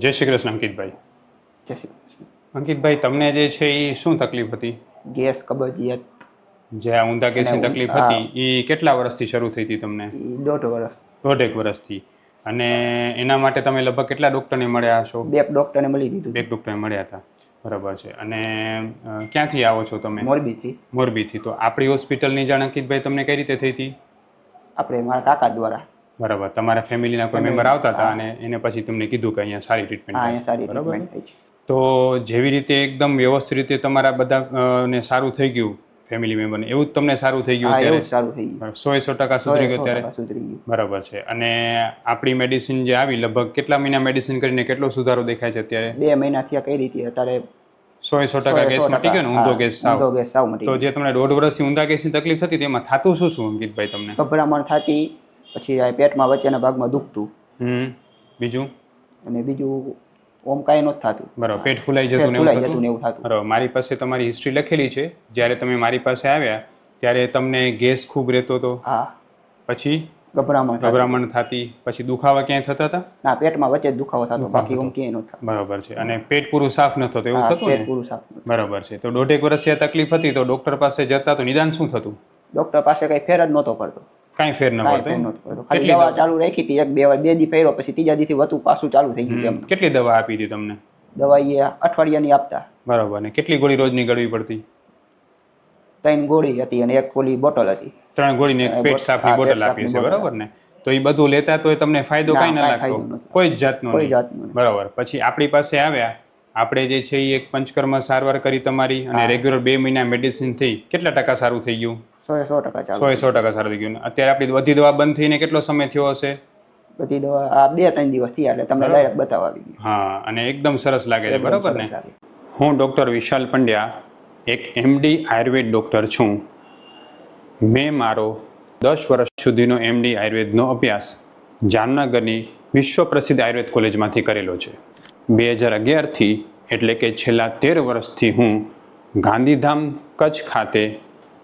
જય શ્રી કૃષ્ણ અંકિતભાઈ. જય શ્રી કૃષ્ણ. અંકિતભાઈ તમને જે છે એ શું તકલીફ હતી? ગેસ કબજિયાત. જે આ ઊંધા ગેસની તકલીફ હતી એ કેટલા વર્ષથી શરૂ થઈ હતી તમને? દોઢ વર્ષ. દોઢેક વર્ષથી. અને એના માટે તમે લગભગ કેટલા ડૉક્ટરને મળ્યા હશો? બે ડૉક્ટરને મળી દીધું બે ડૉક્ટરને મળ્યા હતા. બરાબર છે. અને ક્યાંથી આવો છો તમે? મોરબીથી. મોરબીથી. તો આપણી હોસ્પિટલની જાણ અંકિતભાઈ તમને કઈ રીતે થઈ હતી? આપણે મારા કાકા દ્વારા. બરાબર. તમારા ફેમિલીના કોઈ મેમ્બર આવતા હતા અને એને પછી તમને કીધું કે અહીંયા સારી ટ્રીટમેન્ટ અહીંયા સારી ટ્રીટમેન્ટ થઈ છે. તો જેવી રીતે એકદમ વ્યવસ્થિત રીતે તમારા બધા ને સારું થઈ ગયું ફેમિલી મેમ્બરને એવું જ તમને સારું થઈ ગયું એવું સારું થઈ ગયું. સો સો ટકા સુધરી ગયું ત્યારે સુધરી ગયું. બરાબર છે. અને આપણી મેડિસિન જે આવી લગભગ કેટલા મહિના મેડિસિન કરીને કેટલો સુધારો દેખાય છે અત્યારે? બે મહિનાથી આ કઈ રીતે? અત્યારે સો સો ટકા ગેસ મટી ગયો ને? ઊંધો ગેસ સાવ. ઊંધો ગેસ સાવ મટી તો જે તમને દોઢ વર્ષથી ઊંધા ગેસની તકલીફ થતી તેમાં થતું શું શું અંકિતભાઈ તમને? ગભરામણ થતી પછી આ પેટમાં વચ્ચેના ભાગમાં દુખતું. હમ બીજું? અને બીજું ઓમ કાંઈ નહોતું થતું. બરાબર પેટ ફૂલાઈ જતું ફૂલાઈ એવું જતું થતું એવું થતું. બરાબર મારી પાસે તમારી હિસ્ટ્રી લખેલી છે. જ્યારે તમે મારી પાસે આવ્યા ત્યારે તમને ગેસ ખૂબ રહેતો હતો. હા. પછી? ગભરામણ ગભરામણ થતી. પછી દુખાવા ક્યાંય થતા હતા? ના પેટમાં વચ્ચે દુખાવો થતો. બાકી ઓમ ક્યાંય નહોતું. બરાબર છે. અને પેટ પૂરું સાફ ન થતું એવું થતું પેટ પૂરું સાફ બરાબર છે. તો દોઢેક વર્ષથી આ તકલીફ હતી તો ડોક્ટર પાસે જતા તો નિદાન શું થતું? ડોક્ટર પાસે કંઈ ફેર જ નહોતો પડતો. કાંઈ ફેર ન પડતો ખાલી કેટલી દવા? ચાલુ રાખી હતી એક બે વાર બે દી ફેર્યો પછી ત્રીજા દીથી વધુ પાછું ચાલુ થઈ ગયું એમ. કેટલી દવા આપી હતી તમને? દવા એ અઠવાડિયાની આપતા. બરાબર. ને કેટલી ગોળી રોજની ગળવી પડતી? ત્રણ ગોળી હતી અને એક ગોળી બોટલ હતી. ત્રણ ગોળીને એક હા, પેટ સાફની બોટલ આપી છે બરાબર ને? તો એ બધું લેતા તો તમને ફાયદો કઈ ના લાગતો? કોઈ જ જાતનો કોઈ. જાતનું બરાબર. પછી આપણી પાસે આવ્યા. આપણે જે છે એ એક પંચકર્મ સારવાર કરી તમારી અને રેગ્યુલર બે મહિના મેડિસિન થઈ કેટલા ટકા સારું થઈ ગયું? સો એ સો ટકા સો સો ટકા સારું થઈ ગયું. ને અત્યારે આપણી બધી દવા બંધ થઈને કેટલો સમય થયો હશે? બધી દવા આ બે ત્રણ દિવસ થયા એટલે તમને ડાયરેક્ટ બતાવવા આવી ગયું હા અને એકદમ સરસ લાગે છે બરાબર ને? હું ડૉક્ટર વિશાલ પંડ્યા એક એમડી આયુર્વેદ ડૉક્ટર છું. મેં મારો દસ વર્ષ સુધીનો એમડી આયુર્વેદનો અભ્યાસ જામનગરની વિશ્વ પ્રસિદ્ધ આયુર્વેદ કોલેજમાંથી કરેલો છે. બે હજાર અગિયારથી એટલે કે છેલ્લા તેર વર્ષથી હું ગાંધીધામ કચ્છ ખાતે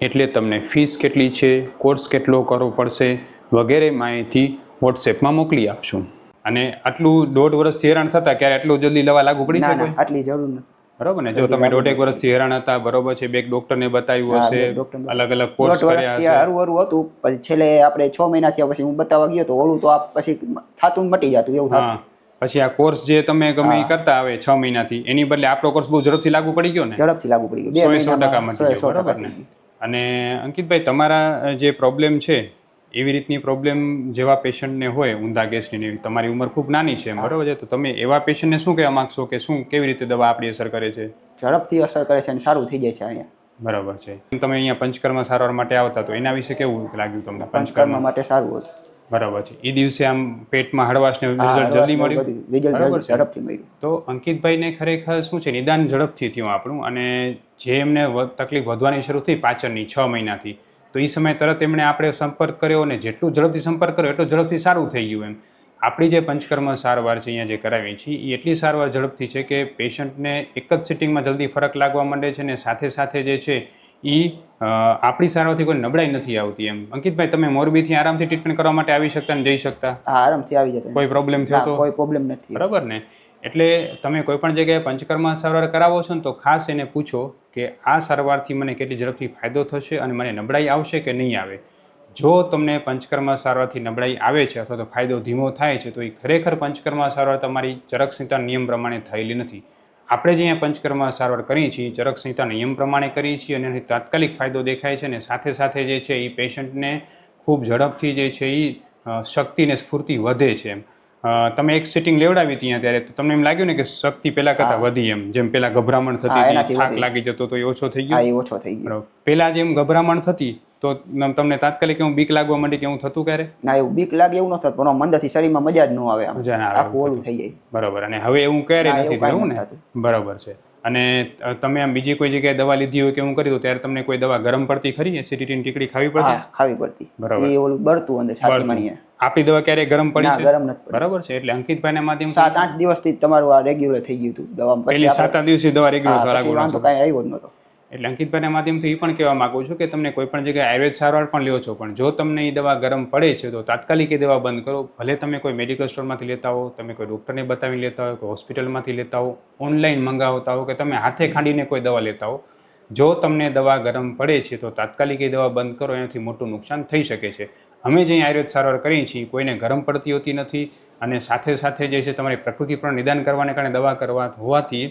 એટલે તમને ફીસ કેટલી છે કોર્સ કેટલો કરવો પડશે વગેરે માહિતી વોટ્સએપમાં મોકલી આપશું. અને આટલું દોઢ વર્ષથી હેરાન થતા ક્યારે આટલું જલ્દી લેવા લાગુ પડી છે આટલી જરૂર નથી. બરોબર ને? જો તમે દોઢેક વર્ષથી હેરાન હતા બરોબર છે બે ડોક્ટરને બતાવ્યું હશે અલગ અલગ કોર્સ કર્યા હશે. હરું હરું હતું પછી છેલ્લે આપણે છ મહિના થયા પછી હું બતાવવા ગયો તો ઓલું તો આ પછી થાતું મટી જતું એવું હા પછી આ કોર્સ જે તમે ગમે કરતા આવે છ મહિનાથી એની બદલે આપણો કોર્સ બહુ ઝડપથી લાગુ પડી ગયો ને? ઝડપથી લાગુ પડી ગયો. સો સો ટકા મટી ગયો બરોબર ને. અને અંકિતભાઈ તમારા જે પ્રોબ્લેમ છે એવી રીતની પ્રોબ્લેમ જેવા પેશન્ટને હોય ઊંધા ગેસની તમારી ઉંમર ખૂબ નાની છે બરોબર છે? તો તમે એવા પેશન્ટને શું કહેવા માંગશો કે શું કેવી રીતે દવા આપણી અસર કરે છે? ઝડપથી અસર કરે છે અને સારું થઈ જાય છે અહીંયા. બરાબર છે. તમે અહીંયા પંચકર્મ સારવાર માટે આવતા તો એના વિશે કેવું લાગ્યું તમને પંચકર્મ? પંચકર્મ માટે સારું હતું. બરાબર છે. એ દિવસે આમ પેટમાં હળવાશ ને રિઝલ્ટ જલ્દી મળ્યું? બરાબર છે. ઝડપથી મળ્યું. તો અંકિતભાઈને ખરેખર શું છે? નિદાન ઝડપથી થયું આપણું અને જે એમને તકલીફ વધવાની શરૂ થઈ પાચનની છ મહિનાથી. તો એ સમયે તરત એમણે આપણે સંપર્ક કર્યો અને જેટલું ઝડપથી સંપર્ક કર્યો એટલું ઝડપથી સારું થઈ ગયું એમ. આપણી જે પંચકર્મ સારવાર છે અહીંયા જે કરાવીએ છીએ એ એટલી સારવાર ઝડપથી છે કે પેશન્ટને એક જ સિટિંગમાં જલ્દી ફરક લાગવા માંડે છે અને સાથે સાથે જે છે એ આપણી સારવારથી કોઈ નબળાઈ નથી આવતી એમ. અંકિતભાઈ તમે મોરબીથી આરામથી ટ્રીટમેન્ટ કરવા માટે આવી શકતા ને જઈ શકતા? હા આરામથી આવી જતા. કોઈ પ્રોબ્લેમ થયો તો? કોઈ પ્રોબ્લેમ નથી. બરાબર ને? એટલે તમે કોઈ પણ જગ્યાએ પંચકર્મા સારવાર કરાવો છો ને તો ખાસ એને પૂછો કે આ સારવારથી મને કેટલી ઝડપથી ફાયદો થશે અને મને નબળાઈ આવશે કે નહીં આવે? જો તમને પંચકર્મા સારવારથી નબળાઈ આવે છે અથવા તો ફાયદો ધીમો થાય છે તો એ ખરેખર પંચકર્મા સારવાર તમારી ચરકસંહિતા નિયમ પ્રમાણે થયેલી નથી. આપણે જે અહીંયા પંચકર્મ સારવાર કરીએ છીએ, ચરક સંહિતા નિયમ પ્રમાણે કરીએ છીએ અને એનાથી તાત્કાલિક ફાયદો દેખાય છે અને સાથે સાથે જે છે એ પેશન્ટને ખૂબ ઝડપથી જે છે એ શક્તિ ને સ્ફૂર્તિ વધે છે એમ. તમે એક સિટિંગ લેવડાવી ત્યાં ત્યારે તો તમને એમ લાગ્યું ને કે શક્તિ પહેલા કરતા વધી એમ જેમ પહેલા ગભરામણ થતી હા, થાક લાગી જતો તો એ ઓછો થઈ ગયો? એ ઓછો થઈ ગયો. પહેલા જેમ ગભરામણ થતી તો તમને તાત્કાલિક એવું બીક લાગવા માંડી કે એવું થતું ક્યારે? ના એવું બીક લાગે એવું ન થતું પણ આમ અંદરથી શરીરમાં મજા જ ન આવે મજા ના આવે આખું ઓલું થઈ જાય. બરોબર અને હવે એવું ક્યારે નથી થયું ને? બરોબર છે. અને તમે આમ બીજી કોઈ જગ્યાએ દવા લીધી હોય કે હું કરી દઉં ત્યારે તમને કોઈ દવા ગરમ પડતી ખરી? એસિડિટીની ટીકડી ખાવી પડતી? ખાવી પડતી. બરાબર. એ ઓલું બળતું અંદર છાતીમાં આપણી દવા ક્યારેય ગરમ પડી છે? ગરમ નથી બરાબર છે? એટલે અંકિતભાઈના માધ્યમ સાત આઠ દિવસથી તમારું આ રેગ્યુલર થઈ ગયું હતું દવા. પહેલી સાત આઠ દિવસે દવા રેગ્યુલર થવા પછી લાગુ કાંઈ આવ્યો જ નહોતો. એટલે અંકિતભાઈના માધ્યમથી એ પણ કહેવા માંગુ છું કે તમને કોઈ પણ જગ્યાએ આયુર્વેદ સારવાર પણ લ્યો છો પણ જો તમને એ દવા ગરમ પડે છે તો તાત્કાલિક એ દવા બંધ કરો. ભલે તમે કોઈ મેડિકલ સ્ટોરમાંથી લેતા હો તમે કોઈ ડૉક્ટરને બતાવી લેતા હો કોઈ હોસ્પિટલમાંથી લેતા હો ઓનલાઈન મંગાવતા હો કે તમે હાથે ખાંડીને કોઈ દવા લેતા હો જો તમને દવા ગરમ પડે છે તો તાત્કાલિક એ દવા બંધ કરો એનાથી મોટું નુકસાન થઈ શકે છે. અમે જે આયુર્વેદ સારવાર કરીએ છીએ કોઈને ગરમ પડતી હોતી નથી અને સાથે સાથે જે છે તમારી પ્રકૃતિ પણ નિદાન કરવાને કારણે દવા કરવા હોવાથી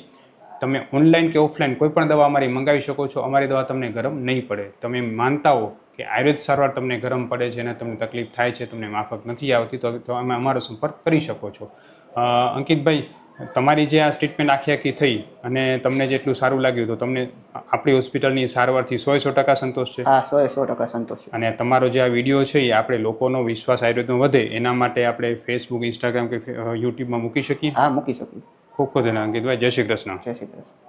તમે ઓનલાઈન કે ઓફલાઈન કોઈ પણ દવા અમારી મંગાવી શકો છો, અમારી દવા તમને ગરમ નહીં પડે. તમે માનતા હો કે આયુર્વેદ સારવાર તમને ગરમ પડે છે અને તમને તકલીફ થાય છે, તમને માફક નથી આવતી, તો તમે અમે અમારો સંપર્ક કરી શકો છો. અંકિતભાઈ તમારી જે આ ટ્રીટમેન્ટ આખી આખી થઈ અને તમને જેટલું સારું લાગ્યું તો તમને આપણી હોસ્પિટલની સારવારથી સો સો ટકા સંતોષ છે. હા સો સો ટકા સંતોષ છે. અને તમારો જે આ વીડિયો છે એ આપણે લોકોનો વિશ્વાસ આયુર્વેદનો વધે એના માટે આપણે ફેસબુક ઇન્સ્ટાગ્રામ કે યુટ્યુબમાં મૂકી શકીએ? હા મૂકી શકીએ. ખૂબ ખૂબ ધન્યવાદ અંકિતભાઈ જય શ્રી કૃષ્ણ. જય શ્રી કૃષ્ણ.